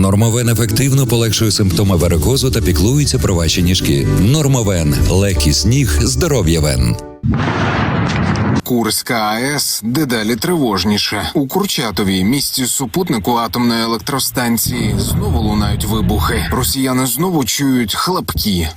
Нормовен ефективно полегшує симптоми варикозу та піклується про ваші ніжки. Нормовен легкість ніг, здоров'я вен. Курська АЕС дедалі тривожніше. У Курчатові, місці супутнику атомної електростанції, знову лунають вибухи. Росіяни знову чують хлопки.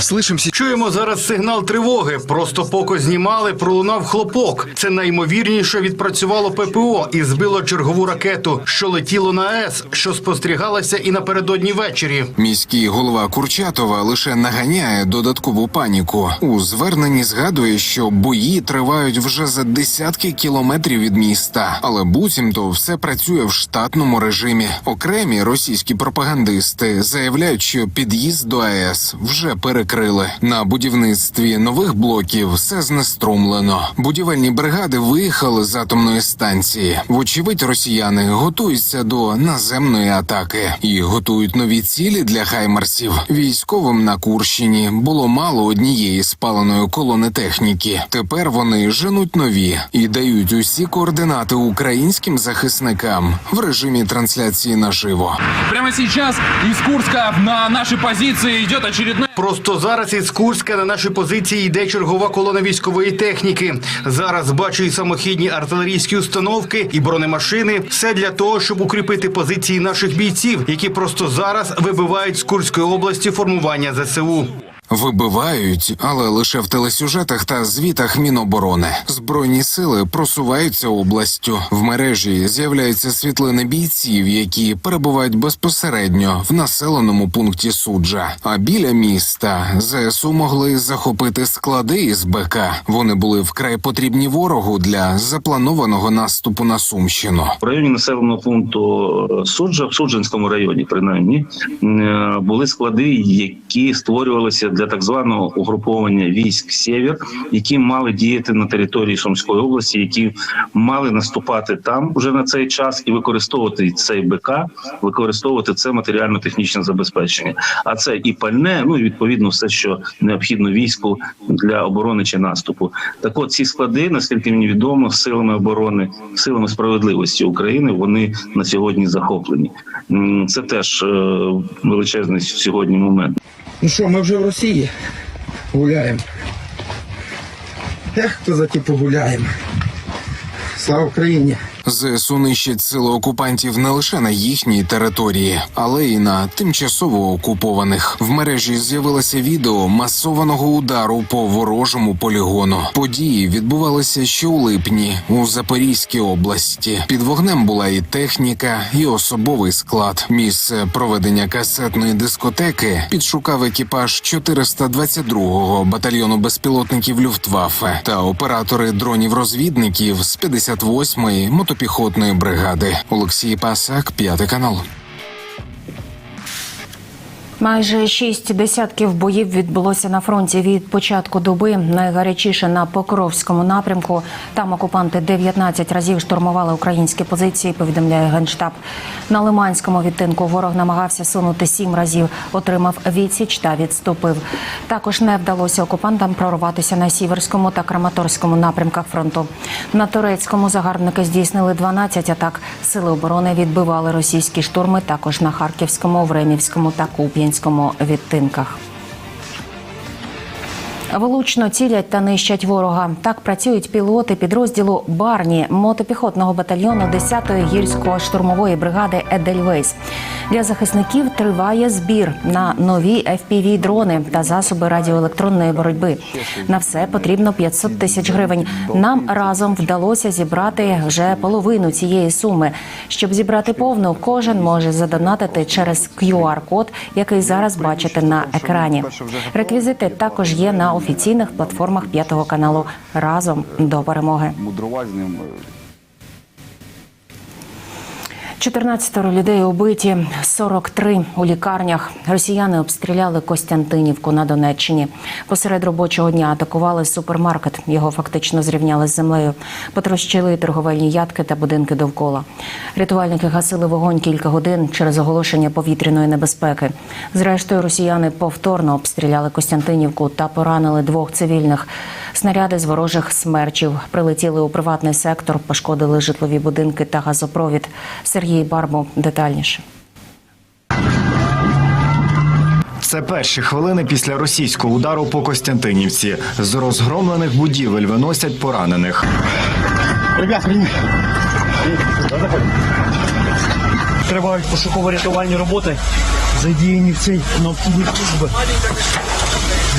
Слышимся. Чуємо зараз сигнал тривоги. Просто поки знімали, пролунав хлопок. Це наймовірніше відпрацювало ППО і збило чергову ракету, що летіло на АЕС, що спостерігалася і напередодні ввечері. Міський голова Курчатова лише наганяє додаткову паніку. У зверненні згадує, що бої тривають вже за десятки кілометрів від міста, але буцімто все працює в штатному режимі. Окремі російські пропагандисти заявляють, що під'їзд до АЕС вже перекрили. На будівництві нових блоків все знеструмлено. Будівельні бригади виїхали з атомної станції. Вочевидь, росіяни готуються до наземної атаки і готують нові цілі для хаймарсів. Військовим на Курщині було мало однієї спаленої колони техніки. Тепер вони женуть нові і дають усі координати українським захисникам в режимі трансляції наживо. Прямо сейчас из Курска на наши позиции идет очередной Просто зараз із Курська на наші позиції йде чергова колона військової техніки. Зараз бачу і самохідні артилерійські установки, і бронемашини. Все для того, щоб укріпити позиції наших бійців, які просто зараз вибивають з Курської області формування ЗСУ. Вибивають, але лише в телесюжетах та звітах Міноборони. Збройні сили просуваються областю. В мережі з'являються світлини бійців, які перебувають безпосередньо в населеному пункті суджа. А біля міста ЗСУ могли захопити склади із БК. Вони були вкрай потрібні ворогу для запланованого наступу на Сумщину. В районі населеного пункту е, Суджа, в Суджанському районі, принаймні, е, були склади, які створювалися для так званого угруповання військ Сєвєр, які мали діяти на території Сумської області, які мали наступати там уже на цей час і використовувати цей БК, використовувати це матеріально-технічне забезпечення. А це і пальне, ну і відповідно все, що необхідно війську для оборони чи наступу. Так от ці склади, наскільки мені відомо, силами оборони, силами справедливості України вони на сьогодні захоплені. Це теж е, величезний сьогодні момент. Ну що, ми вже в Росії гуляємо. Ех, козаки погуляємо. Слава Україні! ЗСУ нищать сили окупантів не лише на їхній території, але й на тимчасово окупованих. В мережі з'явилося відео масованого удару по ворожому полігону. Події відбувалися ще у липні у Запорізькій області. Під вогнем була і техніка, і особовий склад. Місце проведення касетної дискотеки підшукав екіпаж 422-го батальйону безпілотників Люфтваффе та оператори дронів-розвідників з 58-ї мотопіхотної бригади. Олексій Пасак, п'ятий канал. Майже шість десятків боїв відбулося на фронті від початку доби. Найгарячіше на Покровському напрямку. Там окупанти 19 разів штурмували українські позиції. Повідомляє генштаб. На Лиманському відтинку ворог намагався сунути сім разів. Отримав відсіч та відступив. Також не вдалося окупантам прорватися на сіверському та Краматорському напрямках фронту. На турецькому загарбники здійснили 12 атак. Сили оборони відбивали російські штурми. Також на харківському, Времівському та Куп'янському відтинках. Влучно цілять та нищать ворога. Так працюють пілоти підрозділу Барні мотопіхотного батальйону 10-ї гірсько-штурмової бригади Едельвейс. Для захисників триває збір на нові fpv дрони та засоби радіоелектронної боротьби. На все потрібно 500 тисяч гривень. Нам разом вдалося зібрати вже половину цієї суми. Щоб зібрати повну, кожен може задонатити через QR-код, який зараз бачите на екрані. Реквізити також є на офіційних платформах п'ятого каналу. Разом до перемоги. мудрувати ним. 14 людей убиті, 43 у лікарнях. Росіяни обстріляли Костянтинівку на Донеччині. Посеред робочого дня атакували супермаркет. Його фактично зрівняли з землею. Потрощили торговельні ядки та будинки довкола. Рятувальники гасили вогонь кілька годин через оголошення повітряної небезпеки. Зрештою, росіяни повторно обстріляли Костянтинівку та поранили двох цивільних. Снаряди з ворожих смерчів прилетіли у приватний сектор, пошкодили житлові будинки та газопровід. Сергій Сергій Барбо детальніше. Це перші хвилини після російського удару по Костянтинівці. З розгромлених будівель виносять поранених. Тривають пошуково-рятувальні роботи задіяні в цій необхідні служби.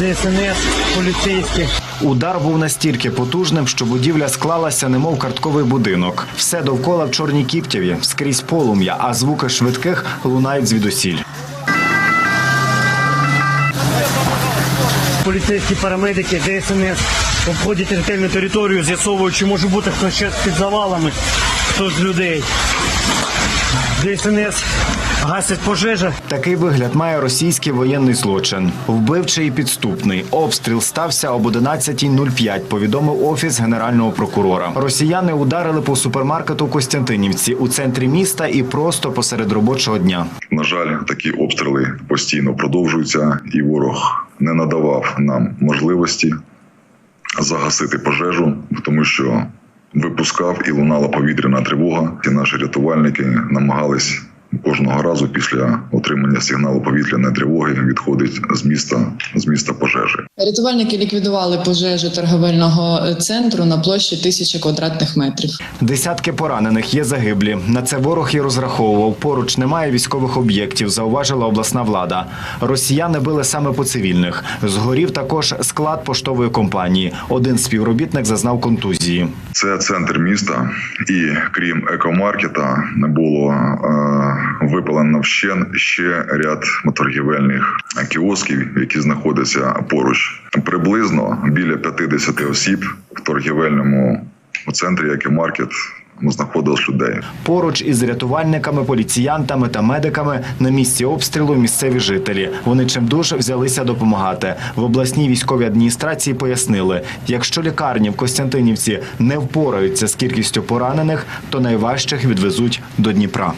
ДСНС, поліцейські. Удар був настільки потужним, що будівля склалася, немов картковий будинок. Все довкола в чорній кіптєві, скрізь полум'я, а звуки швидких лунають звідусіль. Поліцейські парамедики, ДСНС обходять територіальну територію, з'ясовують, чи може бути хтось ще під завалами, хтось з людей. ДСНС гасять пожежа. Такий вигляд має російський воєнний злочин. Вбивчий і підступний. Обстріл стався об 11.05, повідомив офіс генерального прокурора. Росіяни ударили по супермаркету Костянтинівці у центрі міста і просто посеред робочого дня. На жаль, такі обстріли постійно продовжуються, і ворог не надавав нам можливості загасити пожежу, тому що випускав і лунала повітряна тривога. І наші рятувальники намагались кожного разу після отримання сигналу повітряної тривоги відходить з міста з міста пожежі. Рятувальники ліквідували пожежу торговельного центру на площі тисячі квадратних метрів. Десятки поранених є загиблі. На це ворог і розраховував. Поруч немає військових об'єктів, зауважила обласна влада. Росіяни били саме по цивільних. Згорів також склад поштової компанії. Один співробітник зазнав контузії. Це центр міста, і крім екомаркета, не було е, випалено вщен ще ряд торгівельних кіосків, які знаходяться поруч. Приблизно біля 50 осіб в торгівельному центрі екомаркет знаходилось людей. Поруч із рятувальниками, поліціянтами та медиками на місці обстрілу місцеві жителі. Вони чимдуж взялися допомагати. В обласній військовій адміністрації пояснили, якщо лікарні в Костянтинівці не впораються з кількістю поранених, то найважчих відвезуть до Дніпра.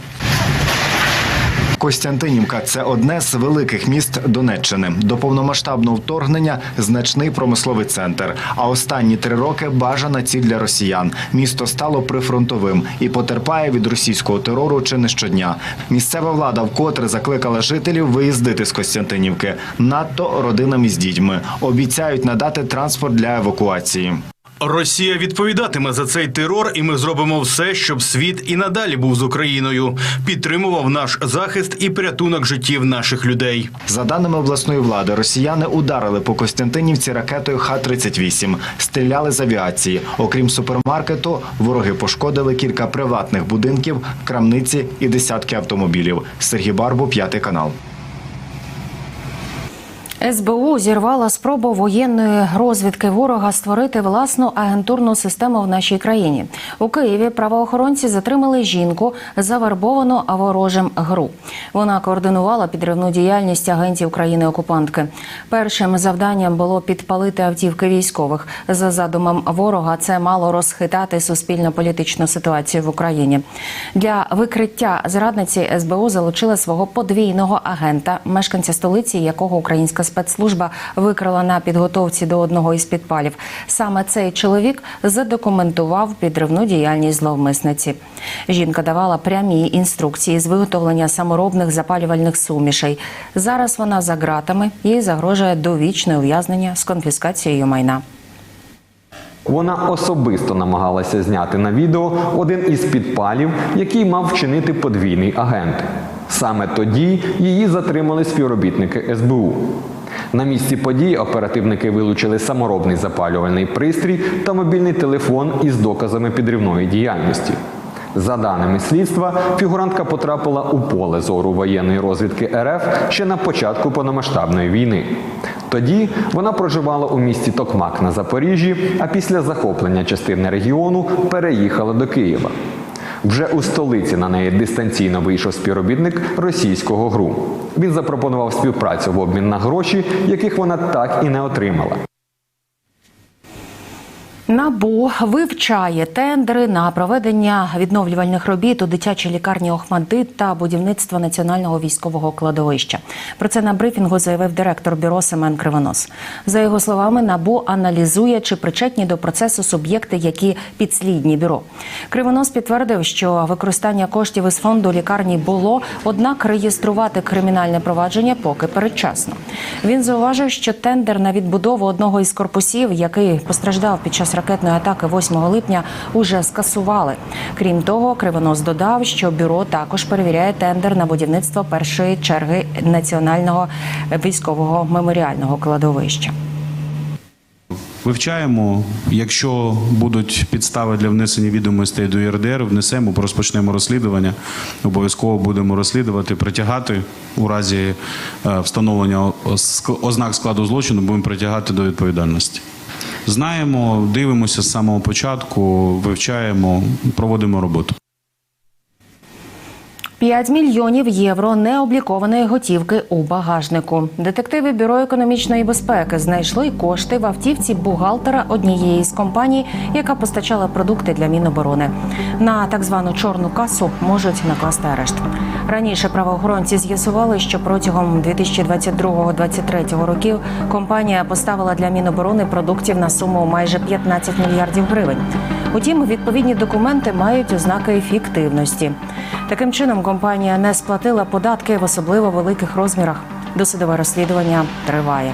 Костянтинівка це одне з великих міст Донеччини. До повномасштабного вторгнення значний промисловий центр. А останні три роки бажана ціль для росіян. Місто стало прифронтовим і потерпає від російського терору чи не щодня. Місцева влада вкотре закликала жителів виїздити з Костянтинівки, надто родинам із дітьми. Обіцяють надати транспорт для евакуації. Росія відповідатиме за цей терор, і ми зробимо все, щоб світ і надалі був з Україною, підтримував наш захист і порятунок життів наших людей. За даними обласної влади, росіяни ударили по Костянтинівці ракетою Х-38, стріляли з авіації. Окрім супермаркету, вороги пошкодили кілька приватних будинків, крамниці і десятки автомобілів. Сергій Барбу, п'ятий канал. СБУ зірвала спробу воєнної розвідки ворога створити власну агентурну систему в нашій країні. У Києві правоохоронці затримали жінку, завербовану ворожим ГРУ. Вона координувала підривну діяльність агентів країни-окупантки. Першим завданням було підпалити автівки військових. За задумом ворога, це мало розхитати суспільно-політичну ситуацію в Україні. Для викриття зрадниці СБУ залучила свого подвійного агента, мешканця столиці, якого українська спецслужба викрила на підготовці до одного із підпалів. Саме цей чоловік задокументував підривну діяльність зловмисниці. Жінка давала прямі інструкції з виготовлення саморобних запалювальних сумішей. Зараз вона за ґратами їй загрожує довічне ув'язнення з конфіскацією майна. Вона особисто намагалася зняти на відео один із підпалів, який мав вчинити подвійний агент. Саме тоді її затримали співробітники СБУ. На місці події оперативники вилучили саморобний запалювальний пристрій та мобільний телефон із доказами підривної діяльності. За даними слідства, фігурантка потрапила у поле зору воєнної розвідки РФ ще на початку повномасштабної війни. Тоді вона проживала у місті Токмак на Запоріжжі, а після захоплення частини регіону переїхала до Києва. Вже у столиці на неї дистанційно вийшов співробітник російського ГРУ. Він запропонував співпрацю в обмін на гроші, яких вона так і не отримала. Набу вивчає тендери на проведення відновлювальних робіт у дитячій лікарні Охмадит та будівництво національного військового кладовища. Про це на брифінгу заявив директор бюро Семен Кривонос. За його словами, набу аналізує, чи причетні до процесу суб'єкти, які підслідні бюро. Кривонос підтвердив, що використання коштів із фонду лікарні було, однак реєструвати кримінальне провадження поки передчасно. Він зауважив, що тендер на відбудову одного із корпусів, який постраждав під час ракетної атаки 8 липня, уже скасували. Крім того, Кривонос додав, що бюро також перевіряє тендер на будівництво першої черги національного військового меморіального кладовища. Вивчаємо. Якщо будуть підстави для внесення відомостей до ЄРДР, внесемо, розпочнемо розслідування. Обов'язково будемо розслідувати, притягати у разі е, встановлення ознак складу злочину, будемо притягати до відповідальності. Знаємо, дивимося з самого початку, вивчаємо, проводимо роботу. 5 мільйонів євро необлікованої готівки у багажнику. Детективи бюро економічної безпеки знайшли кошти в автівці бухгалтера однієї з компаній, яка постачала продукти для Міноборони. На так звану чорну касу можуть накласти арешт. Раніше правоохоронці з'ясували, що протягом 2022-2023 років компанія поставила для Міноборони продуктів на суму майже 15 мільярдів гривень. Утім, відповідні документи мають ознаки фіктивності. Таким чином, компанія не сплатила податки в особливо великих розмірах. Досудове розслідування триває.